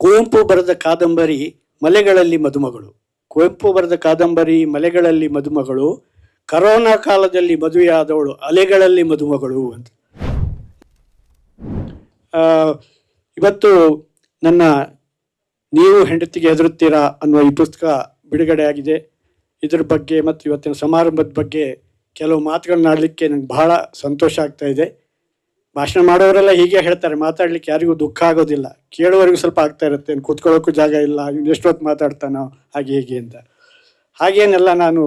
ಕುವೆಂಪು ಬರೆದ ಕಾದಂಬರಿ ಮಲೆಗಳಲ್ಲಿ ಮದುಮಗಳು. ಕುವೆಂಪು ಬರೆದ ಕಾದಂಬರಿ ಮಲೆಗಳಲ್ಲಿ ಮದುಮಗಳು. ಕರೋನಾ ಕಾಲದಲ್ಲಿ ಮದುವೆಯಾದವಳು ಅಲೆಗಳಲ್ಲಿ ಮದುಮಗಳು ಅಂತ. ಇವತ್ತು ನನ್ನ ನೀವು ಹೆಂಡತಿಗೆ ಹೆದರುತ್ತೀರಾ ಅನ್ನುವ ಈ ಪುಸ್ತಕ ಬಿಡುಗಡೆ ಆಗಿದೆ ಇದ್ರ ಬಗ್ಗೆ ಮತ್ತು ಇವತ್ತಿನ ಸಮಾರಂಭದ ಬಗ್ಗೆ ಕೆಲವು ಮಾತುಗಳನ್ನಾಡಲಿಕ್ಕೆ ನಂಗೆ ಬಹಳ ಸಂತೋಷ ಆಗ್ತಾ ಇದೆ. ಭಾಷಣ ಮಾಡೋರೆಲ್ಲ ಹೀಗೆ ಹೇಳ್ತಾರೆ, ಮಾತಾಡ್ಲಿಕ್ಕೆ ಯಾರಿಗೂ ದುಃಖ ಆಗೋದಿಲ್ಲ. ಕೇಳುವವರಿಗೂ ಸ್ವಲ್ಪ ಆಗ್ತಾ ಇರುತ್ತೆ ಕೂತ್ಕೊಳ್ಳೋಕ್ಕೂ ಜಾಗ ಇಲ್ಲ ಎಷ್ಟೊತ್ತು ಮಾತಾಡ್ತಾನೋ ಹಾಗೆ ಹೀಗೆ ಅಂತ. ಹಾಗೇನೆಲ್ಲ ನಾನು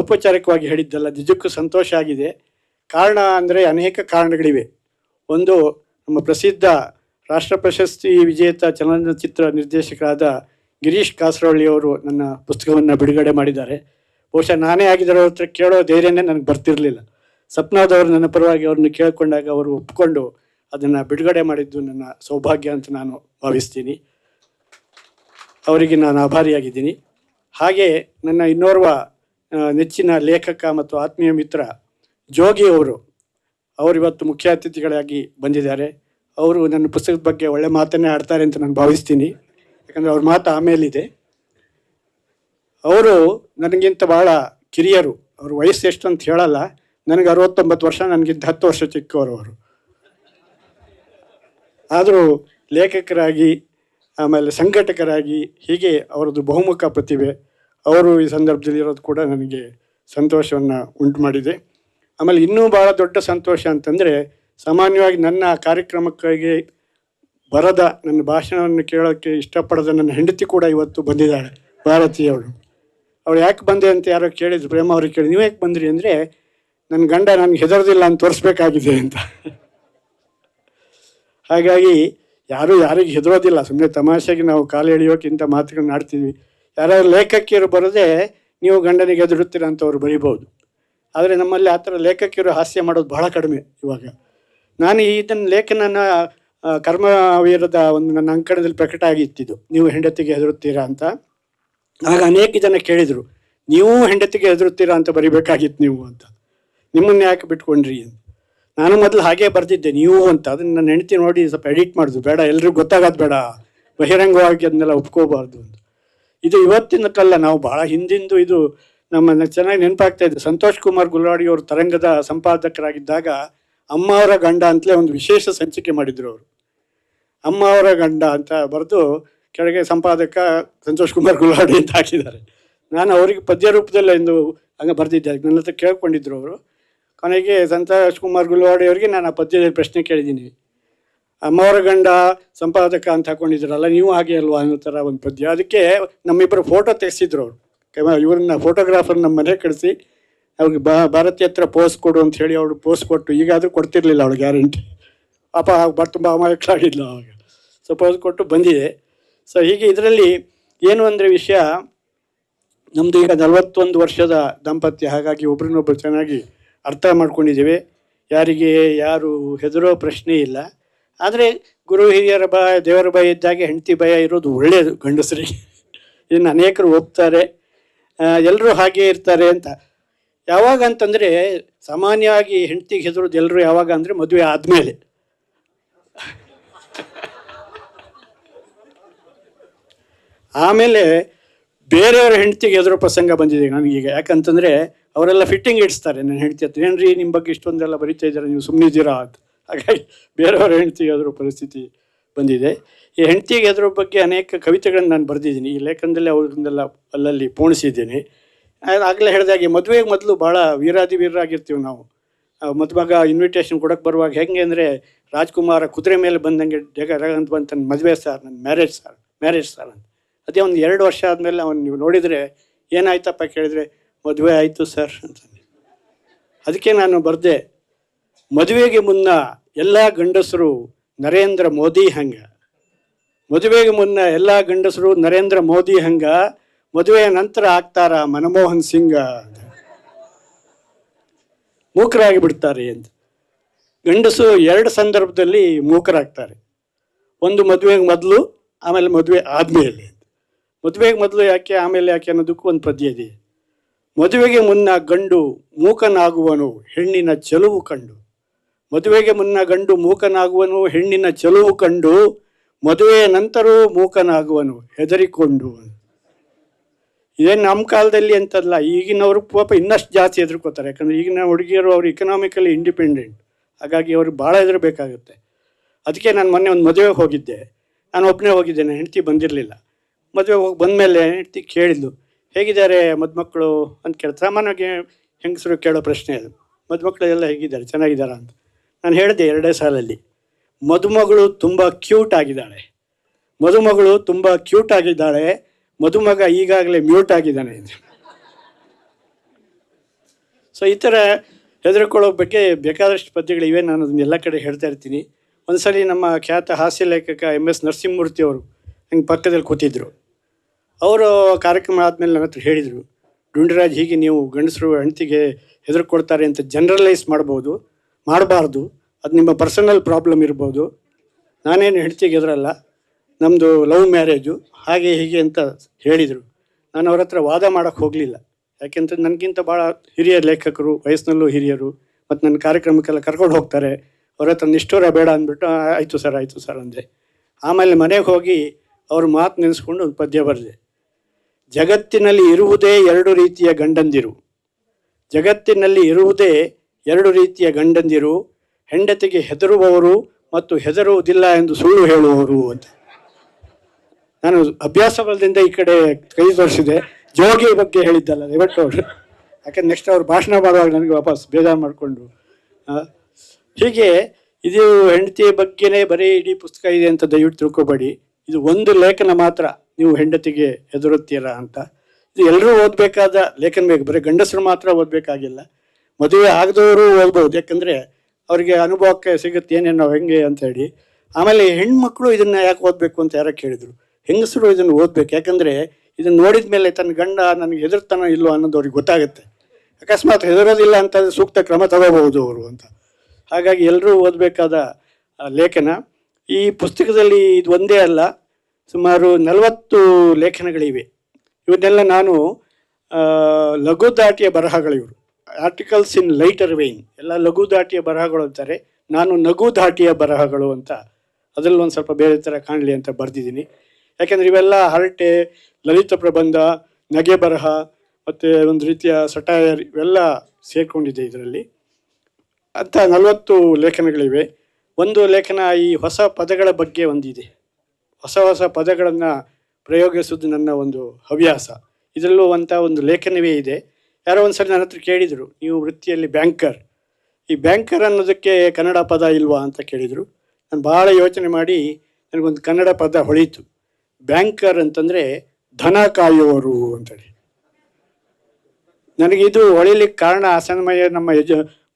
ಔಪಚಾರಿಕವಾಗಿ ಹೇಳಿದ್ದಲ್ಲ, ನಿಜಕ್ಕೂ ಸಂತೋಷ ಆಗಿದೆ. ಕಾರಣ ಅಂದರೆ ಅನೇಕ ಕಾರಣಗಳಿವೆ. ಒಂದು, ನಮ್ಮ ಪ್ರಸಿದ್ಧ ರಾಷ್ಟ್ರ ಪ್ರಶಸ್ತಿ ವಿಜೇತ ಚಲನಚಿತ್ರ ನಿರ್ದೇಶಕರಾದ ಗಿರೀಶ್ ಕಾಸರವಳ್ಳಿ ಅವರು ನನ್ನ ಪುಸ್ತಕವನ್ನು ಬಿಡುಗಡೆ ಮಾಡಿದ್ದಾರೆ. ಬಹುಶಃ ನಾನೇ ಆಗಿದ್ದರ ಹತ್ರ ಕೇಳೋ ಧೈರ್ಯನೇ ನನಗೆ ಬರ್ತಿರಲಿಲ್ಲ. ಸಪ್ನಾದವರು ನನ್ನ ಪರವಾಗಿ ಅವ್ರನ್ನ ಕೇಳಿಕೊಂಡಾಗ ಅವರು ಒಪ್ಕೊಂಡು ಅದನ್ನು ಬಿಡುಗಡೆ ಮಾಡಿದ್ದು ನನ್ನ ಸೌಭಾಗ್ಯ ಅಂತ ನಾನು ಭಾವಿಸ್ತೀನಿ. ಅವರಿಗೆ ನಾನು ಆಭಾರಿಯಾಗಿದ್ದೀನಿ. ಹಾಗೆ ನನ್ನ ಇನ್ನೋರ್ವ ನೆಚ್ಚಿನ ಲೇಖಕ ಮತ್ತು ಆತ್ಮೀಯ ಮಿತ್ರ ಜೋಗಿ ಅವರು ಅವರು ಇವತ್ತು ಮುಖ್ಯ ಅತಿಥಿಗಳಾಗಿ ಬಂದಿದ್ದಾರೆ. ಅವರು ನನ್ನ ಪುಸ್ತಕದ ಬಗ್ಗೆ ಒಳ್ಳೆ ಮಾತನ್ನೇ ಆಡ್ತಾರೆ ಅಂತ ನಾನು ಭಾವಿಸ್ತೀನಿ. ಯಾಕಂದರೆ ಅವ್ರ ಮಾತು ಆಮೇಲಿದೆ. ಅವರು ನನಗಿಂತ ಭಾಳ ಕಿರಿಯರು. ಅವ್ರ ವಯಸ್ಸು ಎಷ್ಟು ಅಂತ ಹೇಳಲ್ಲ. ನನಗೆ ಅರವತ್ತೊಂಬತ್ತು ವರ್ಷ, ನನಗಿಂತ ಹತ್ತು ವರ್ಷ ಚಿಕ್ಕವರು ಅವರು ಆದರೂ ಲೇಖಕರಾಗಿ, ಆಮೇಲೆ ಸಂಘಟಕರಾಗಿ ಹೀಗೆ ಅವರದ್ದು ಬಹುಮುಖ ಪ್ರತಿಭೆ, ಅವರು ಈ ಸಂದರ್ಭದಲ್ಲಿ ಇರೋದು ಕೂಡ ನನಗೆ ಸಂತೋಷವನ್ನು ಉಂಟು ಮಾಡಿದೆ ಆಮೇಲೆ ಇನ್ನೂ ಭಾಳ ದೊಡ್ಡ ಸಂತೋಷ ಅಂತಂದರೆ, ಸಾಮಾನ್ಯವಾಗಿ ನನ್ನ ಕಾರ್ಯಕ್ರಮಕ್ಕಾಗಿ ಬರದ ನನ್ನ ಭಾಷಣವನ್ನು ಕೇಳೋಕ್ಕೆ ಇಷ್ಟಪಡದ ನನ್ನ ಹೆಂಡತಿ ಕೂಡ ಇವತ್ತು ಬಂದಿದ್ದಾಳೆ ಭಾರತೀಯವಳು ಅವಳು ಯಾಕೆ ಬಂದೆ ಅಂತ ಯಾರೋ ಕೇಳಿದ್ರು, ಪ್ರೇಮ ಅವ್ರಿಗೆ ಕೇಳಿ ನೀವು ಯಾಕೆ ಬಂದ್ರಿ ಅಂದರೆ ನನ್ನ ಗಂಡ ನನಗೆ ಹೆದರೋದಿಲ್ಲ ಅಂತ ತೋರಿಸ್ಬೇಕಾಗಿದೆ ಅಂತ. ಹಾಗಾಗಿ ಯಾರು ಯಾರಿಗೆ ಹೆದರೋದಿಲ್ಲ ಸುಮ್ಮನೆ ತಮಾಷೆಗೆ ನಾವು ಕಾಲು ಎಳೆಯೋಕ್ಕಿಂತ ಮಾತುಗಳನ್ನ ಆಡ್ತೀವಿ ಯಾರಾದ್ರು ಲೇಖಕಿಯರು ಬರೋದೇ ನೀವು ಗಂಡನಿಗೆ ಹೆದರುತ್ತೀರ ಅಂತ ಅವ್ರು ಬರೀಬಹುದು. ಆದರೆ ನಮ್ಮಲ್ಲಿ ಆ ಥರ ಲೇಖಕಿಯರು ಹಾಸ್ಯ ಮಾಡೋದು ಬಹಳ ಕಡಿಮೆ ಇವಾಗ. ನಾನು ಇದನ್ನು ಲೇಖನನ ಕರ್ಮವೀರದ ಒಂದು ನನ್ನ ಅಂಕಣದಲ್ಲಿ ಪ್ರಕಟ ಆಗಿತ್ತಿದ್ದು. ನೀವು ಹೆಂಡತಿಗೆ ಹೆದರುತ್ತೀರಾ ಅಂತ. ಆಗ ಅನೇಕ ಜನ ಕೇಳಿದರು, ನೀವು ಹೆಂಡತಿಗೆ ಹೆದರುತ್ತೀರಾ ಅಂತ ಬರಿಬೇಕಾಗಿತ್ತು ನೀವು ಅಂತ. ನಿಮ್ಮನ್ನ ಯಾಕೆ ಬಿಟ್ಕೊಂಡ್ರಿ ನಾನು ಮೊದಲು ಹಾಗೆ ಬರ್ತಿದ್ದೆ ನೀವು ಅಂತ. ಅದನ್ನ ನನ್ನ ಹೆಂಡತಿ ನೋಡಿ ಸ್ವಲ್ಪ ಎಡಿಟ್ ಮಾಡಿದ್ರು ಬೇಡ, ಎಲ್ರಿಗೂ ಗೊತ್ತಾಗೋದು ಬೇಡ. ಬಹಿರಂಗವಾಗಿ ಅದನ್ನೆಲ್ಲ ಒಪ್ಕೋಬಾರ್ದು ಅಂತ. ಇದು ಇವತ್ತಿನ ಕಲ್ಲ ನಾವು ಬಹಳ ಹಿಂದಿಂದು ಇದು ನಮ್ಮ ಚೆನ್ನಾಗಿ ನೆನಪಾಗ್ತಾ ಇದೆ. ಸಂತೋಷ್ ಕುಮಾರ್ ಗುಲ್ವಾಡಿ ಅವರು ತರಂಗದ ಸಂಪಾದಕರಾಗಿದ್ದಾಗ ಅಮ್ಮ ಅವರ ಗಂಡ ಅಂತಲೇ ಒಂದು ವಿಶೇಷ ಸಂಚಿಕೆ ಮಾಡಿದ್ರು ಅವರು. ಅಮ್ಮ ಅವರ ಗಂಡ ಅಂತ ಬರೆದು ಕೆಳಗೆ ಸಂಪಾದಕ ಸಂತೋಷ್ ಕುಮಾರ್ ಗುಲ್ವಾಡಿ ಅಂತ ಹಾಕಿದ್ದಾರೆ. ನಾನು ಅವರಿಗೆ ಪದ್ಯ ರೂಪದಲ್ಲಿ ಒಂದು ಹಂಗೆ ಬರೆದಿದ್ದೆ. ನನ್ನ ಹತ್ರ ಕೇಳ್ಕೊಂಡಿದ್ರು ಅವರು. ಕೊನೆಗೆ ಸಂತ ರಾಜ್ಕುಮಾರ್ ಗುಲ್ವಾಡಿ ಅವರಿಗೆ ನಾನು ಆ ಪದ್ಯದಲ್ಲಿ ಪ್ರಶ್ನೆ ಕೇಳಿದ್ದೀನಿ. ಅಮ್ಮವರ ಗಂಡ ಸಂಪಾದಕ ಅಂತ ಹಾಕೊಂಡಿದ್ರಲ್ಲ ನೀವು ಹಾಗೆ ಅಲ್ವಾ ಅನ್ನೋ ಥರ ಒಂದು ಪದ್ಯ. ಅದಕ್ಕೆ ನಮ್ಮಿಬ್ಬರು ಫೋಟೋ ತೆಗೆಸಿದ್ರು ಅವರು. ಇವ್ರನ್ನ ಫೋಟೋಗ್ರಾಫರ್ ನಮ್ಮ ಮನೆ ಕಳಿಸಿ, ಅವ್ರಿಗೆ ಬಾ ಭಾರತೀಯ ಹತ್ರ ಪೋಸ್ ಕೊಡು ಅಂತ ಹೇಳಿ ಅವಳು ಪೋಸ್ ಕೊಟ್ಟು, ಈಗಾದರೂ ಕೊಡ್ತಿರ್ಲಿಲ್ಲ ಅವಳು ಗ್ಯಾರಂಟಿ ಪಾಪ ಬ ತುಂಬ ಅಮಾಯಕರಾಗಿದ್ಲು ಅವಾಗ ಸೊ ಪೋಸ್ ಕೊಟ್ಟು ಬಂದಿದೆ. ಸೊ ಹೀಗೆ ಇದರಲ್ಲಿ ಏನು ಅಂದರೆ ವಿಷಯ ನಮ್ಮದು ಈಗ ನಲವತ್ತೊಂದು ವರ್ಷದ ದಾಂಪತ್ಯ, ಹಾಗಾಗಿ ಒಬ್ರನ್ನೊಬ್ರು ಚೆನ್ನಾಗಿ ಅರ್ಥ ಮಾಡ್ಕೊಂಡಿದ್ದೇವೆ. ಯಾರಿಗೆ ಯಾರು ಹೆದರೋ ಪ್ರಶ್ನೆ ಇಲ್ಲ. ಆದರೆ ಗುರು ಹಿರಿಯರ ಭಯ, ದೇವರ ಭಯ ಇದ್ದಾಗೆ ಹೆಂಡತಿ ಭಯ ಇರೋದು ಒಳ್ಳೆಯದು ಗಂಡಸರಿಗೆ. ಇನ್ನು ಅನೇಕರು ಒಪ್ತಾರೆ. ಎಲ್ಲರೂ ಹಾಗೇ ಇರ್ತಾರೆ ಅಂತ. ಯಾವಾಗ ಅಂತಂದರೆ ಸಾಮಾನ್ಯವಾಗಿ ಹೆಂಡತಿಗೆ ಹೆದರೋದು ಎಲ್ಲರೂ ಯಾವಾಗ ಅಂದರೆ ಮದುವೆ ಆದಮೇಲೆ. ಆಮೇಲೆ ಬೇರೆಯವ್ರ ಹೆಂಡತಿಗೆ ಎದುರು ಪ್ರಸಂಗ ಬಂದಿದೆ ನನಗೀಗ. ಯಾಕಂತಂದರೆ ಅವರೆಲ್ಲ ಫಿಟ್ಟಿಂಗ್ ಇಡ್ಸ್ತಾರೆ. ನಾನು ಹೆಂಡತಿ ಏನ್ರಿ ನಿಮ್ಮ ಬಗ್ಗೆ ಇಷ್ಟೊಂದೆಲ್ಲ ಬರಿತಾ ಇದ್ದಾರೆ? ನೀವು ಸುಮ್ಮನಿದ್ದೀರಾ ಅಂತ. ಹಾಗಾಗಿ ಬೇರೆಯವ್ರ ಹೆಂಡತಿ ಅದರ ಪರಿಸ್ಥಿತಿ ಬಂದಿದೆ. ಈ ಹೆಂಡತಿಗೆ ಅದರ ಬಗ್ಗೆ ಅನೇಕ ಕವಿತೆಗಳನ್ನು ನಾನು ಬರೆದಿದ್ದೀನಿ. ಈ ಲೇಖನದಲ್ಲಿ ಅವ್ರನ್ನೆಲ್ಲ ಅಲ್ಲಲ್ಲಿ ಪೋಣಿಸಿದ್ದೀನಿ. ಆಗಲೇ ಹೇಳಿದಾಗೆ ಮದುವೆಗೆ ಮೊದಲು ಭಾಳ ವೀರಾದಿ ವೀರರಾಗಿರ್ತೀವಿ ನಾವು. ಮದುವಾಗ ಇನ್ವಿಟೇಷನ್ ಕೊಡೋಕೆ ಬರುವಾಗ ಹೆಂಗೆ ಅಂದರೆ ರಾಜ್ಕುಮಾರ ಕುದುರೆ ಮೇಲೆ ಬಂದಂಗೆ ಜಗ ಅಂತ ಬಂತ ಮದುವೆ ಸರ್ ನನ್ನ ಮ್ಯಾರೇಜ್ ಸರ್ ಮ್ಯಾರೇಜ್ ಸರ್ ಅಂತ. ಅದೇ ಒಂದು ಎರಡು ವರ್ಷ ಆದಮೇಲೆ ಅವನು ನೀವು ನೋಡಿದರೆ ಏನಾಯ್ತಪ್ಪ ಕೇಳಿದರೆ ಮದುವೆ ಆಯಿತು ಸರ್ ಅಂತ. ಅದಕ್ಕೆ ನಾನು ಬರೆದೆ. ಮದುವೆಗೆ ಮುನ್ನ ಎಲ್ಲ ಗಂಡಸರು ನರೇಂದ್ರ ಮೋದಿ ಹಂಗ. ಮದುವೆಗೆ ಮುನ್ನ ಎಲ್ಲ ಗಂಡಸರು ನರೇಂದ್ರ ಮೋದಿ ಹಂಗ. ಮದುವೆಯ ನಂತರ ಆಗ್ತಾರ ಮನಮೋಹನ್ ಸಿಂಗ್. ಮೂಕರಾಗಿ ಬಿಡ್ತಾರೆ ಅಂತ. ಗಂಡಸು ಎರಡು ಸಂದರ್ಭದಲ್ಲಿ ಮೂಕರಾಗ್ತಾರೆ. ಒಂದು ಮದುವೆಗೆ ಮೊದಲು, ಆಮೇಲೆ ಮದುವೆ ಆದಮೇಲೆ. ಮದುವೆಗೆ ಮೊದಲು ಯಾಕೆ, ಆಮೇಲೆ ಯಾಕೆ ಅನ್ನೋದಕ್ಕೂ ಒಂದು ಪದ್ಯ ಇದೆ. ಮದುವೆಗೆ ಮುನ್ನ ಗಂಡು ಮೂಕನಾಗುವನು, ಹೆಣ್ಣಿನ ಚೆಲುವು ಕಂಡು. ಮದುವೆಗೆ ಮುನ್ನ ಗಂಡು ಮೂಕನಾಗುವನು, ಹೆಣ್ಣಿನ ಚೆಲುವು ಕಂಡು. ಮದುವೆಯ ನಂತರವೂ ಮೂಕನಾಗುವನು ಹೆದರಿಕೊಂಡು ಇದೇನು ನಮ್ಮ ಕಾಲದಲ್ಲಿ ಅಂತಲ್ಲ, ಈಗಿನವರು ಪಾಪ ಇನ್ನಷ್ಟು ಜಾಸ್ತಿ ಹೆದರ್ಕೋತಾರೆ. ಯಾಕಂದರೆ ಈಗಿನ ಹುಡುಗಿಯರು ಅವರು ಇಕನಾಮಿಕಲಿ ಇಂಡಿಪೆಂಡೆಂಟ್ ಹಾಗಾಗಿ ಅವ್ರಿಗೆ ಭಾಳ ಹೆದರಬೇಕಾಗುತ್ತೆ. ಅದಕ್ಕೆ ನಾನು ಮೊನ್ನೆ ಒಂದು ಮದುವೆಗೆ ಹೋಗಿದ್ದೆ. ನಾನು ಒಬ್ಬನೇ ಹೋಗಿದ್ದೆ, ನನ್ನ ಹೆಂಡತಿ ಬಂದಿರಲಿಲ್ಲ. ಮದುವೆ ಹೋಗಿ ಬಂದಮೇಲೆ ಹೆಂಡತಿ ಕೇಳಿದ್ಲು ಹೇಗಿದ್ದಾರೆ ಮದುಮಕ್ಕಳು ಅಂತ ಕೇಳಿ ಸಾಮಾನ್ಯವಾಗಿ ಹೆಂಗಸರು ಕೇಳೋ ಪ್ರಶ್ನೆ ಅದು. ಮದುಮಕ್ಕಳು ಎಲ್ಲ ಹೇಗಿದ್ದಾರೆ, ಚೆನ್ನಾಗಿದ್ದಾರಾ ಅಂತ. ನಾನು ಹೇಳಿದೆ ಎರಡೇ ಸಾಲಲ್ಲಿ. ಮದುಮಗಳು ತುಂಬ ಕ್ಯೂಟ್ ಆಗಿದ್ದಾಳೆ. ಮದುಮಗಳು ತುಂಬ ಕ್ಯೂಟ್ ಆಗಿದ್ದಾಳೆ. ಮದುಮಗ ಈಗಾಗಲೇ ಮ್ಯೂಟ್ ಆಗಿದ್ದಾನೆ ಸೊ ಈ ಥರ ಹೆದರ್ಕೊಳ್ಳೋ ಬಗ್ಗೆ ಬೇಕಾದಷ್ಟು ಪದ್ಯಗಳಿವೆ ನಾನು ಅದನ್ನ ಎಲ್ಲ ಕಡೆ ಹೇಳ್ತಾ ಇರ್ತೀನಿ. ಒಂದ್ಸಲಿ ನಮ್ಮ ಖ್ಯಾತ ಹಾಸ್ಯ ಲೇಖಕ ಎಂ ಎಸ್ ನರಸಿಂಹಮೂರ್ತಿ ಅವರು ಹಂಗೆ ಪಕ್ಕದಲ್ಲಿ ಕೂತಿದ್ರು. ಅವರು ಕಾರ್ಯಕ್ರಮ ಆದಮೇಲೆ ನನ್ನ ಹತ್ರ ಹೇಳಿದರು ಡುಂಡಿರಾಜ್ ಹೀಗೆ ನೀವು ಗಂಡಸರು ಹೆಂಡತಿಗೆ ಹೆದರ್ಕೊಡ್ತಾರೆ ಅಂತ ಜನರಲೈಸ್ ಮಾಡ್ಬೋದು ಮಾಡಬಾರ್ದು. ಅದು ನಿಮ್ಮ ಪರ್ಸನಲ್ ಪ್ರಾಬ್ಲಮ್ ಇರ್ಬೋದು. ನಾನೇನು ಹೆಂಡತಿಗೆ ಹೆದರಲ್ಲ. ನಮ್ಮದು ಲವ್ ಮ್ಯಾರೇಜು ಹಾಗೆ ಹೀಗೆ ಅಂತ ಹೇಳಿದರು. ನಾನು ಅವ್ರ ಹತ್ರ ವಾದ ಮಾಡೋಕ್ಕೆ ಹೋಗಲಿಲ್ಲ. ಯಾಕೆಂತ ನನಗಿಂತ ಭಾಳ ಹಿರಿಯ ಲೇಖಕರು ವಯಸ್ಸಿನಲ್ಲೂ ಹಿರಿಯರು ಮತ್ತು ನನ್ನ ಕಾರ್ಯಕ್ರಮಕ್ಕೆಲ್ಲ ಕರ್ಕೊಂಡು ಹೋಗ್ತಾರೆ. ಅವ್ರ ಹತ್ರ ನಿಷ್ಠೂರ ಬೇಡ ಅಂದ್ಬಿಟ್ಟು "ಆ, ಆಯಿತು ಸರ್ ಆಯಿತು ಸರ್ ಅಂದೆ. ಆಮೇಲೆ ಮನೆಗೆ ಹೋಗಿ ಅವ್ರ ಮಾತು ನೆನೆಸ್ಕೊಂಡು ಒಂದು ಪದ್ಯ ಬರೆದೆ. ಜಗತ್ತಿನಲ್ಲಿ ಇರುವುದೇ ಎರಡು ರೀತಿಯ ಗಂಡಂದಿರು. ಜಗತ್ತಿನಲ್ಲಿ ಇರುವುದೇ ಎರಡು ರೀತಿಯ ಗಂಡಂದಿರು. ಹೆಂಡತಿಗೆ ಹೆದರುವವರು ಮತ್ತು ಹೆದರುವುದಿಲ್ಲ ಎಂದು ಸುಳ್ಳು ಹೇಳುವವರು ಅಂತ. ನಾನು ಅಭ್ಯಾಸ ಬಲದಿಂದ ಈ ಕಡೆ ಕೈ ತೋರಿಸಿದೆ. ಜೋಗಿ ಬಗ್ಗೆ ಹೇಳಿದ್ದಲ್ಲ ದಯವಿಟ್ಟು ಅವರು. ಯಾಕಂದ್ರೆ ನೆಕ್ಸ್ಟ್ ಅವ್ರು ಭಾಷಣ ಮಾಡುವಾಗ ನನಗೆ ವಾಪಸ್ ಬೇಜಾರು ಮಾಡಿಕೊಂಡು. ಹೀಗೆ ಇದು ಹೆಂಡತಿಯ ಬಗ್ಗೆನೇ ಬರೀ ಇಡೀ ಪುಸ್ತಕ ಇದೆ ಅಂತ ದಯವಿಟ್ಟು ತಿಳ್ಕೊಬೇಡಿ. ಇದು ಒಂದು ಲೇಖನ ಮಾತ್ರ. ನೀವು ಹೆಂಡತಿಗೆ ಹೆದರುತ್ತೀರಾ ಅಂತ. ಇದು ಎಲ್ಲರೂ ಓದಬೇಕಾದ ಲೇಖನ ಬೇಕು. ಬರೀ ಗಂಡಸರು ಮಾತ್ರ ಓದಬೇಕಾಗಿಲ್ಲ. ಮದುವೆ ಆಗದವರು ಓದ್ಬೋದು. ಯಾಕಂದರೆ ಅವರಿಗೆ ಅನುಭವಕ್ಕೆ ಸಿಗುತ್ತೆ ಏನೇನು ಹೆಂಗೆ ಅಂತ ಹೇಳಿ. ಆಮೇಲೆ ಹೆಣ್ಮಕ್ಳು ಇದನ್ನು ಯಾಕೆ ಓದಬೇಕು ಅಂತ ಯಾರೋ ಕೇಳಿದರು. ಹೆಂಗಸರು ಇದನ್ನು ಓದಬೇಕು. ಯಾಕಂದರೆ ಇದನ್ನು ನೋಡಿದ ಮೇಲೆ ತನ್ನ ಗಂಡ ನನಗೆ ಹೆದರ್ತಾನೋ ಇಲ್ಲೋ ಅನ್ನೋದು ಅವ್ರಿಗೆ ಗೊತ್ತಾಗುತ್ತೆ. ಅಕಸ್ಮಾತ್ ಹೆದರೋದಿಲ್ಲ ಅಂತ ಸೂಕ್ತ ಕ್ರಮ ತಗೋಬಹುದು ಅವರು ಅಂತ. ಹಾಗಾಗಿ ಎಲ್ಲರೂ ಓದಬೇಕಾದ ಲೇಖನ. ಈ ಪುಸ್ತಕದಲ್ಲಿ ಇದು ಒಂದೇ ಅಲ್ಲ. ಸುಮಾರು ನಲವತ್ತು ಲೇಖನಗಳಿವೆ. ಇವನ್ನೆಲ್ಲ ನಾನು ಲಘು ದಾಟಿಯ ಬರಹಗಳಿವರು ಆರ್ಟಿಕಲ್ಸ್ ಇನ್ ಲೈಟರ್ ವೇನ್ ಎಲ್ಲ ಲಘು ದಾಟಿಯ ಬರಹಗಳು ಅಂತಾರೆ. ನಾನು ನಗು ದಾಟಿಯ ಬರಹಗಳು ಅಂತ. ಅದರಲ್ಲಿ ಒಂದು ಸ್ವಲ್ಪ ಬೇರೆ ಥರ ಕಾಣಲಿ ಅಂತ ಬರೆದಿದ್ದೀನಿ. ಯಾಕೆಂದರೆ ಇವೆಲ್ಲ ಹರಟೆ, ಲಲಿತ ಪ್ರಬಂಧ, ನಗೆ ಬರಹ, ಮತ್ತು ಒಂದು ರೀತಿಯ ಸಟಾಯರ್ ಇವೆಲ್ಲ ಸೇರ್ಕೊಂಡಿದೆ ಇದರಲ್ಲಿ. ಅಂತ ನಲವತ್ತು ಲೇಖನಗಳಿವೆ. ಒಂದು ಲೇಖನ ಈ ಹೊಸ ಪದಗಳ ಬಗ್ಗೆ ಒಂದಿದೆ. ಹೊಸ ಹೊಸ ಪದಗಳನ್ನು ಪ್ರಯೋಗಿಸೋದು ನನ್ನ ಒಂದು ಹವ್ಯಾಸ. ಇದರಲ್ಲೂ ಅಂತ ಒಂದು ಲೇಖನವೇ ಇದೆ. ಯಾರೋ ಒಂದು ಸರಿ ನನ್ನ ಹತ್ರ ಕೇಳಿದರು, ನೀವು ವೃತ್ತಿಯಲ್ಲಿ ಬ್ಯಾಂಕರ್. ಈ ಬ್ಯಾಂಕರ್ ಅನ್ನೋದಕ್ಕೆ ಕನ್ನಡ ಪದ ಇಲ್ವಾ? ಅಂತ ಕೇಳಿದರು. ನಾನು ಭಾಳ ಯೋಚನೆ ಮಾಡಿ ನನಗೊಂದು ಕನ್ನಡ ಪದ ಹೊಳೀತು. ಬ್ಯಾಂಕರ್ ಅಂತಂದರೆ ಧನ ಕಾಯುವವರು ಅಂತೇಳಿ. ನನಗಿದು ಹೊಳಿಲಿಕ್ಕೆ ಕಾರಣ ಆ ಸಮಯ ನಮ್ಮ ಯಜ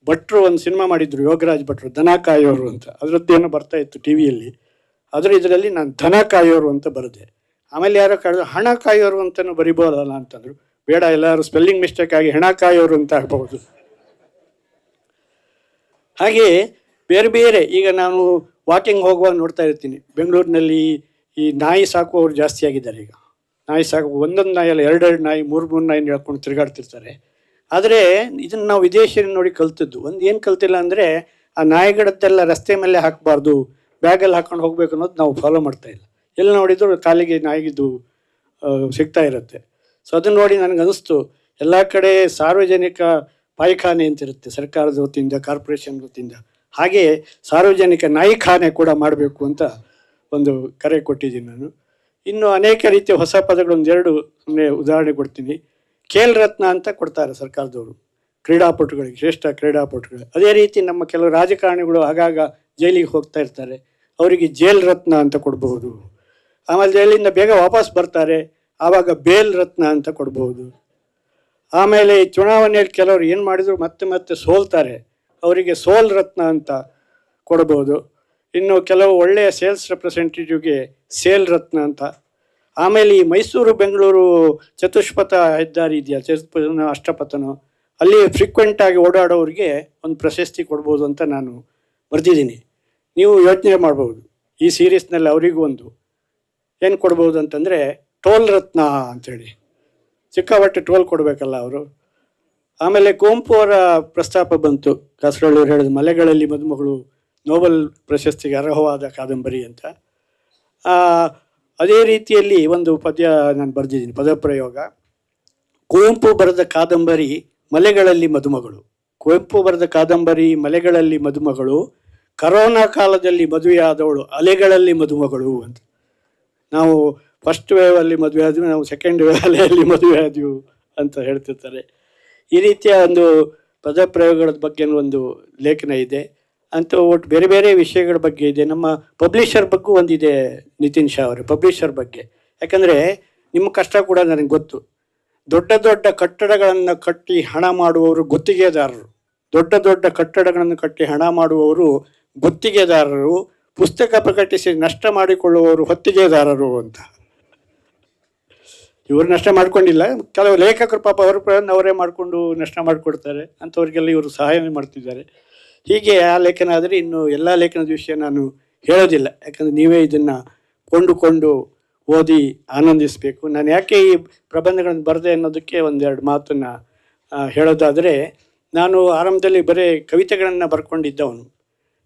ಭಟ್ರು ಒಂದು ಸಿನಿಮಾ ಮಾಡಿದ್ರು, ಯೋಗರಾಜ್ ಭಟ್ರು ದನ ಕಾಯೋರು ಅಂತ. ಅದರದ್ದೇನೋ ಬರ್ತಾ ಇತ್ತು ಟಿ ವಿಯಲ್ಲಿ. ಅದರ ಇದರಲ್ಲಿ ನಾನು ಧನ ಕಾಯೋರು ಅಂತ ಬರೆದೆ. ಆಮೇಲೆ ಯಾರೋ ಕಾಯ್ದು ಹಣ ಕಾಯೋರು ಅಂತಲೂ ಬರಿಬೋದಲ್ಲ ಅಂತಂದ್ರು. ಬೇಡ, ಎಲ್ಲರೂ ಸ್ಪೆಲ್ಲಿಂಗ್ ಮಿಸ್ಟೇಕ್ ಆಗಿ ಹಣ ಕಾಯೋರು ಅಂತ ಹಾಕಬಹುದು ಹಾಗೆ ಬೇರೆ ಬೇರೆ, ಈಗ ನಾನು ವಾಕಿಂಗ್ ಹೋಗುವಾಗ ನೋಡ್ತಾ ಇರ್ತೀನಿ. ಬೆಂಗಳೂರಿನಲ್ಲಿ ಈ ನಾಯಿ ಸಾಕುವವರು ಜಾಸ್ತಿ ಆಗಿದ್ದಾರೆ ಈಗ. ನಾಯಿ ಸಾಕು, ಒಂದೊಂದು ನಾಯಿ ಅಲ್ಲ, ಎರಡೆರಡು ನಾಯಿ, ಮೂರು ಮೂರು ನಾಯಿ ಹೇಳ್ಕೊಂಡು ತಿರುಗಾಡ್ತಿರ್ತಾರೆ. ಆದರೆ ಇದನ್ನು ನಾವು ವಿದೇಶಿಯಲ್ಲಿ ನೋಡಿ ಕಲ್ತದ್ದು. ಒಂದು ಏನು ಕಲ್ತಿಲ್ಲ ಅಂದರೆ ಆ ನಾಯಿಗಳದ್ದೆಲ್ಲ ರಸ್ತೆ ಮೇಲೆ ಹಾಕಬಾರ್ದು. ಬ್ಯಾಗಲ್ಲಿ ಹಾಕೊಂಡು ಹೋಗ್ಬೇಕು ಅನ್ನೋದು ನಾವು ಫಾಲೋ ಮಾಡ್ತಾ ಇಲ್ಲ. ಎಲ್ಲಿ ನೋಡಿದ್ರು ಕಾಲಿಗೆ ನಾಯಿಗಿದ್ದು ಸಿಗ್ತಾ ಇರುತ್ತೆ. ಸೊ ಅದನ್ನು ನೋಡಿ ನನಗೆ ಅನಿಸ್ತು, ಎಲ್ಲ ಕಡೆ ಸಾರ್ವಜನಿಕ ಪಾಯಿಖಾನೆ ಅಂತಿರುತ್ತೆ ಸರ್ಕಾರದ ವತಿಯಿಂದ, ಕಾರ್ಪೊರೇಷನ್ ವತಿಯಿಂದ. ಹಾಗೆ ಸಾರ್ವಜನಿಕ ನಾಯಿಖಾನೆ ಕೂಡ ಮಾಡಬೇಕು ಅಂತ ಒಂದು ಕರೆ ಕೊಟ್ಟಿದ್ದೀನಿ ನಾನು. ಇನ್ನು ಅನೇಕ ರೀತಿಯ ಹೊಸ ಪದಗಳು ಒಂದೆರಡು ಸುಮ್ಮನೆ ಉದಾಹರಣೆ ಕೊಡ್ತೀನಿ. ಖೇಲ್ ರತ್ನ ಅಂತ ಕೊಡ್ತಾರೆ ಸರ್ಕಾರದವರು. ಕ್ರೀಡಾಪಟುಗಳಿಗೆ, ಶ್ರೇಷ್ಠ ಕ್ರೀಡಾಪಟುಗಳು ಅದೇ ರೀತಿ ನಮ್ಮ ಕೆಲವು ರಾಜಕಾರಣಿಗಳು ಆಗಾಗ ಜೈಲಿಗೆ ಹೋಗ್ತಾ ಇರ್ತಾರೆ. ಅವರಿಗೆ ಜೇಲ್ ರತ್ನ ಅಂತ ಕೊಡಬಹುದು. ಆಮೇಲೆ ಜೈಲಿಂದ ಬೇಗ ವಾಪಸ್ ಬರ್ತಾರೆ, ಆವಾಗ ಬೇಲ್ ರತ್ನ ಅಂತ ಕೊಡಬಹುದು. ಆಮೇಲೆ ಈ ಚುನಾವಣೆಯಲ್ಲಿ ಕೆಲವರು ಏನು ಮಾಡಿದ್ರು, ಮತ್ತೆ ಮತ್ತೆ ಸೋಲ್ತಾರೆ. ಅವರಿಗೆ ಸೋಲ್ ರತ್ನ ಅಂತ ಕೊಡಬಹುದು. ಇನ್ನು ಕೆಲವು ಒಳ್ಳೆಯ ಸೇಲ್ಸ್ ರೆಪ್ರೆಸೆಂಟೇಟಿವ್ಗೆ ಸೇಲ್ ರತ್ನ ಅಂತ. ಆಮೇಲೆ ಈ ಮೈಸೂರು, ಬೆಂಗಳೂರು ಚತುಷ್ಪಥ ಹೆದ್ದಾರಿ ಇದೆಯಾ, ಚತುಷ್ಪಥನ ಅಷ್ಟಪಥನೋ ಅಲ್ಲಿ ಫ್ರೀಕ್ವೆಂಟಾಗಿ ಓಡಾಡೋರಿಗೆ ಒಂದು ಪ್ರಶಸ್ತಿ ಕೊಡ್ಬೋದು ಅಂತ ನಾನು ಬರೆದಿದ್ದೀನಿ. ನೀವು ಯೋಚನೆ ಮಾಡ್ಬೋದು. ಈ ಸೀರೀಸ್ನಲ್ಲಿ ಅವರಿಗೂ ಒಂದು. ಏನು ಕೊಡ್ಬೋದು ಅಂತಂದರೆ ಟೋಲ್ ರತ್ನ ಅಂಥೇಳಿ. ಸಿಕ್ಕಾಪಟ್ಟೆ ಟೋಲ್ ಕೊಡಬೇಕಲ್ಲ ಅವರು. ಆಮೇಲೆ ಕುವೆಂಪು ಅವರ ಪ್ರಸ್ತಾಪ ಬಂತು. ಕಾಸರಹಳ್ಳಿಯವರು ಹೇಳಿದ ಮಲೆಗಳಲ್ಲಿ ಮದುಮಗಳು ನೋಬೆಲ್ ಪ್ರಶಸ್ತಿಗೆ ಅರ್ಹವಾದ ಕಾದಂಬರಿ ಅಂತ. ಅದೇ ರೀತಿಯಲ್ಲಿ ಒಂದು ಪದ್ಯ ನಾನು ಬರೆದಿದ್ದೀನಿ, ಪದಪ್ರಯೋಗ. ಕುವೆಂಪು ಬರೆದ ಕಾದಂಬರಿ ಮಲೆಗಳಲ್ಲಿ ಮದುಮಗಳು. ಕುವೆಂಪು ಬರೆದ ಕಾದಂಬರಿ ಮಲೆಗಳಲ್ಲಿ ಮದುಮಗಳು ಕರೋನಾ ಕಾಲದಲ್ಲಿ ಮದುವೆಯಾದವಳು ಅಲೆಗಳಲ್ಲಿ ಮದುಮಗಳು ಅಂತ. ನಾವು ಫಸ್ಟ್ ವೇವಲ್ಲಿ ಮದುವೆ ಆದ್ವಿ ನಾವು ಸೆಕೆಂಡ್ ವೇವ್ ಅಲೆಯಲ್ಲಿ ಮದುವೆ ಆದ್ವು ಅಂತ ಹೇಳ್ತಿರ್ತಾರೆ. ಈ ರೀತಿಯ ಒಂದು ಪದಪ್ರಯೋಗಗಳ ಬಗ್ಗೆ ಒಂದು ಲೇಖನ ಇದೆ. ಅಂತ ಒಟ್ಟು ಬೇರೆ ಬೇರೆ ವಿಷಯಗಳ ಬಗ್ಗೆ ಇದೆ. ನಮ್ಮ ಪಬ್ಲಿಷರ್ ಬಗ್ಗೂ ಒಂದಿದೆ ನಿತಿನ್ ಶಾ ಅವರು ಪಬ್ಲಿಷರ್ ಬಗ್ಗೆ. ಯಾಕಂದರೆ ನಿಮ್ಮ ಕಷ್ಟ ಕೂಡ ನನಗೆ ಗೊತ್ತು. ದೊಡ್ಡ ದೊಡ್ಡ ಕಟ್ಟಡಗಳನ್ನು ಕಟ್ಟಿ ಹಣ ಮಾಡುವವರು ಗುತ್ತಿಗೆದಾರರು. ದೊಡ್ಡ ದೊಡ್ಡ ಕಟ್ಟಡಗಳನ್ನು ಕಟ್ಟಿ ಹಣ ಮಾಡುವವರು ಗುತ್ತಿಗೆದಾರರು ಪುಸ್ತಕ ಪ್ರಕಟಿಸಿ ನಷ್ಟ ಮಾಡಿಕೊಳ್ಳುವವರು ಹೊತ್ತಿಗೆದಾರರು ಅಂತ. ಇವರು ನಷ್ಟ ಮಾಡ್ಕೊಂಡಿಲ್ಲ. ಕೆಲವು ಲೇಖಕರು ಪಾಪ ಅವರು ಅವರೇ ಮಾಡಿಕೊಂಡು ನಷ್ಟ ಮಾಡಿಕೊಡ್ತಾರೆ. ಅಂಥವ್ರಿಗೆಲ್ಲ ಇವರು ಸಹಾಯ ಮಾಡ್ತಿದ್ದಾರೆ. ಹೀಗೆ ಆ ಲೇಖನ ಆದರೆ ಇನ್ನು ಎಲ್ಲ ಲೇಖನದ ವಿಷಯ ನಾನು ಹೇಳೋದಿಲ್ಲ. ಯಾಕಂದರೆ ನೀವೇ ಇದನ್ನು ಕೊಂಡುಕೊಂಡು ಓದಿ ಆನಂದಿಸಬೇಕು. ನಾನು ಯಾಕೆ ಈ ಪ್ರಬಂಧಗಳನ್ನು ಬರೆದೆ ಅನ್ನೋದಕ್ಕೆ ಒಂದೆರಡು ಮಾತನ್ನು ಹೇಳೋದಾದರೆ, ನಾನು ಆರಂಭದಲ್ಲಿ ಬರೀ ಕವಿತೆಗಳನ್ನು ಬರ್ಕೊಂಡಿದ್ದವನು.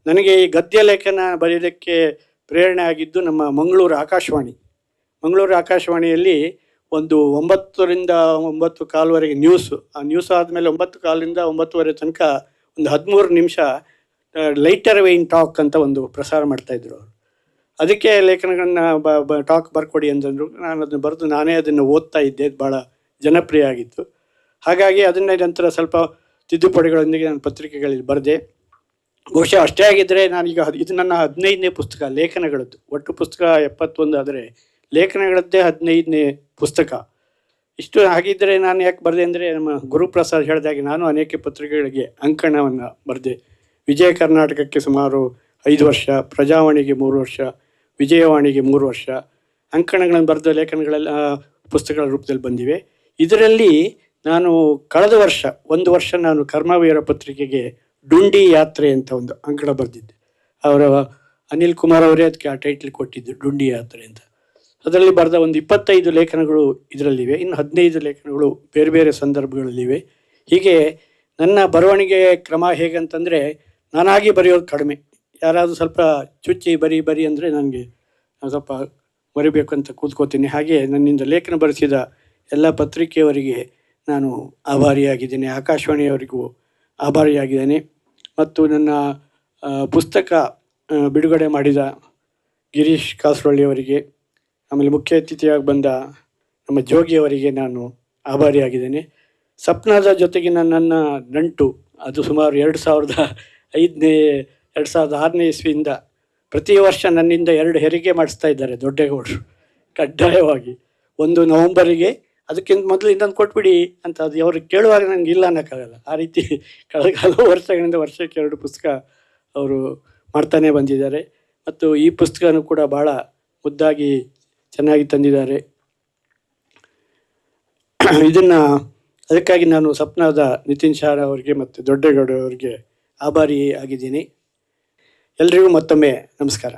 ನನಗೆ ಈ ಗದ್ಯ ಲೇಖನ ಬರೆಯೋದಕ್ಕೆ ಪ್ರೇರಣೆ ಆಗಿದ್ದು ನಮ್ಮ ಮಂಗಳೂರು ಆಕಾಶವಾಣಿ. ಮಂಗಳೂರು ಆಕಾಶವಾಣಿಯಲ್ಲಿ ಒಂದು ಒಂಬತ್ತರಿಂದ ಒಂಬತ್ತು ಕಾಲುವರೆಗೆ ನ್ಯೂಸು ಆ ನ್ಯೂಸ್ ಆದಮೇಲೆ ಒಂಬತ್ತು ಕಾಲಿಂದ ಒಂಬತ್ತುವರೆ ತನಕ ಒಂದು ಹದಿಮೂರು ನಿಮಿಷ ಲೈಟರ್ ವೇನ್ ಟಾಕ್ ಅಂತ ಒಂದು ಪ್ರಸಾರ ಮಾಡ್ತಾಯಿದ್ರು ಅವರು. ಅದಕ್ಕೆ ಲೇಖನಗಳನ್ನ ಬ ಬ ಟಾಕ್ ಬರ್ಕೊಡಿ ಅಂತಂದರು ನಾನು ಅದನ್ನು ಬರೆದು ನಾನೇ ಅದನ್ನು ಓದ್ತಾ ಇದ್ದೆ ಭಾಳ ಜನಪ್ರಿಯ ಆಗಿತ್ತು. ಹಾಗಾಗಿ ಅದನ್ನ ನಂತರ ಸ್ವಲ್ಪ ತಿದ್ದುಪಡಿಗಳೊಂದಿಗೆ ನಾನು ಪತ್ರಿಕೆಗಳಲ್ಲಿ ಬರೆದೆ. ಬಹುಶಃ ಅಷ್ಟೇ ಆಗಿದ್ದರೆ ನಾನೀಗ ಇದು ನನ್ನ ಹದಿನೈದನೇ ಪುಸ್ತಕ, ಲೇಖನಗಳದ್ದು. ಒಟ್ಟು ಪುಸ್ತಕ ಎಪ್ಪತ್ತೊಂದು ಆದರೆ ಲೇಖನಗಳದ್ದೇ ಹದಿನೈದನೇ ಪುಸ್ತಕ. ಇಷ್ಟು ಆಗಿದ್ದರೆ ನಾನು ಯಾಕೆ ಬರೆದೆ ಅಂದರೆ ನಮ್ಮ ಗುರುಪ್ರಸಾದ್ ಹೇಳಿದಾಗೆ ನಾನು ಅನೇಕ ಪತ್ರಿಕೆಗಳಿಗೆ ಅಂಕಣವನ್ನು ಬರೆದೆ. ವಿಜಯ ಕರ್ನಾಟಕಕ್ಕೆ ಸುಮಾರು ಐದು ವರ್ಷ, ಪ್ರಜಾವಾಣಿಗೆ ಮೂರು ವರ್ಷ, ವಿಜಯವಾಣಿಗೆ ಮೂರು ವರ್ಷ. ಅಂಕಣಗಳನ್ನು ಬರೆದ ಲೇಖನಗಳೆಲ್ಲ ಪುಸ್ತಕಗಳ ರೂಪದಲ್ಲಿ ಬಂದಿವೆ. ಇದರಲ್ಲಿ ನಾನು ಕಳೆದ ವರ್ಷ, ಒಂದು ವರ್ಷ ನಾನು ಕರ್ಮವೀರ ಪತ್ರಿಕೆಗೆ ಡುಂಡಿ ಯಾತ್ರೆ ಅಂತ ಒಂದು ಅಂಕಣ ಬರೆದಿದ್ದೆ. ಅವರ ಅನಿಲ್ ಕುಮಾರ್ ಅವರೇ ಅದಕ್ಕೆ ಆ ಟೈಟ್ಲ್ ಕೊಟ್ಟಿದ್ದು, ಡುಂಡಿ ಯಾತ್ರೆ ಅಂತ. ಅದರಲ್ಲಿ ಬರೆದ ಒಂದು ಇಪ್ಪತ್ತೈದು ಲೇಖನಗಳು ಇದರಲ್ಲಿವೆ, ಇನ್ನು ಹದಿನೈದು ಲೇಖನಗಳು ಬೇರೆ ಬೇರೆ ಸಂದರ್ಭಗಳಲ್ಲಿವೆ. ಹೀಗೆ ನನ್ನ ಬರವಣಿಗೆ ಕ್ರಮ ಹೇಗಂತಂದರೆ, ನಾನಾಗಿ ಬರೆಯೋದು ಕಡಿಮೆ. ಯಾರಾದರೂ ಸ್ವಲ್ಪ ಚುಚ್ಚಿ ಬರಿ ಬರಿ ಅಂದರೆ ನನಗೆ ಸ್ವಲ್ಪ ಬರಿಬೇಕು ಅಂತ ಕೂತ್ಕೋತೀನಿ. ಹಾಗೆ ನನ್ನಿಂದ ಲೇಖನ ಬರೆಸಿದ ಎಲ್ಲ ಪತ್ರಿಕೆಯವರಿಗೆ ನಾನು ಆಭಾರಿಯಾಗಿದ್ದೇನೆ. ಆಕಾಶವಾಣಿಯವರಿಗೂ ಆಭಾರಿಯಾಗಿದ್ದೇನೆ. ಮತ್ತು ನನ್ನ ಪುಸ್ತಕ ಬಿಡುಗಡೆ ಮಾಡಿದ ಗಿರೀಶ್ ಕಾಸರಳ್ಳಿಯವರಿಗೆ ಆಮೇಲೆ ಮುಖ್ಯ ಅತಿಥಿಯಾಗಿ ಬಂದ ನಮ್ಮ ಜೋಗಿಯವರಿಗೆ ನಾನು ಆಭಾರಿಯಾಗಿದ್ದೇನೆ. ಸಪ್ನಾದ ಜೊತೆಗಿನ ನನ್ನ ನಂಟು, ಅದು ಸುಮಾರು ಎರಡು ಸಾವಿರದ ಐದನೇ, ಎರಡು ಸಾವಿರದ ಆರನೇ ಇಸ್ವಿಯಿಂದ ಪ್ರತಿ ವರ್ಷ ನನ್ನಿಂದ ಎರಡು ಹೆರಿಗೆ ಮಾಡಿಸ್ತಾ ಇದ್ದಾರೆ ದೊಡ್ಡಗೌಡರು. ಕಡ್ಡಾಯವಾಗಿ. ಒಂದು ನವಂಬರಿಗೆ ಅದಕ್ಕಿಂತ ಮೊದಲು ಇದನ್ನು ಕೊಟ್ಬಿಡಿ ಅಂತ ಅದು ಅವ್ರಿಗೆ ಕೇಳುವಾಗ ನನಗೆ ಇಲ್ಲ ಅನ್ನೋಕ್ಕಾಗಲ್ಲ. ಆ ರೀತಿ ಕಳೆದ ಹಲವು ವರ್ಷಗಳಿಂದ ವರ್ಷಕ್ಕೆ ಎರಡು ಪುಸ್ತಕ ಅವರು ಮಾಡ್ತಾನೆ ಬಂದಿದ್ದಾರೆ. ಮತ್ತು ಈ ಪುಸ್ತಕನೂ ಕೂಡ ಭಾಳ ಮುದ್ದಾಗಿ ಚೆನ್ನಾಗಿ ತಂದಿದ್ದಾರೆ. ಇದನ್ನು ಅದಕ್ಕಾಗಿ ನಾನು ಸಪ್ನಾದ ನಿತಿನ್ ಶಾರ ಅವರಿಗೆ ಮತ್ತು ದೊಡ್ಡಗೌಡ ಅವರಿಗೆ ಆಭಾರಿ ಆಗಿದ್ದೀನಿ. ಎಲ್ರಿಗೂ ಮತ್ತೊಮ್ಮೆ ನಮಸ್ಕಾರ.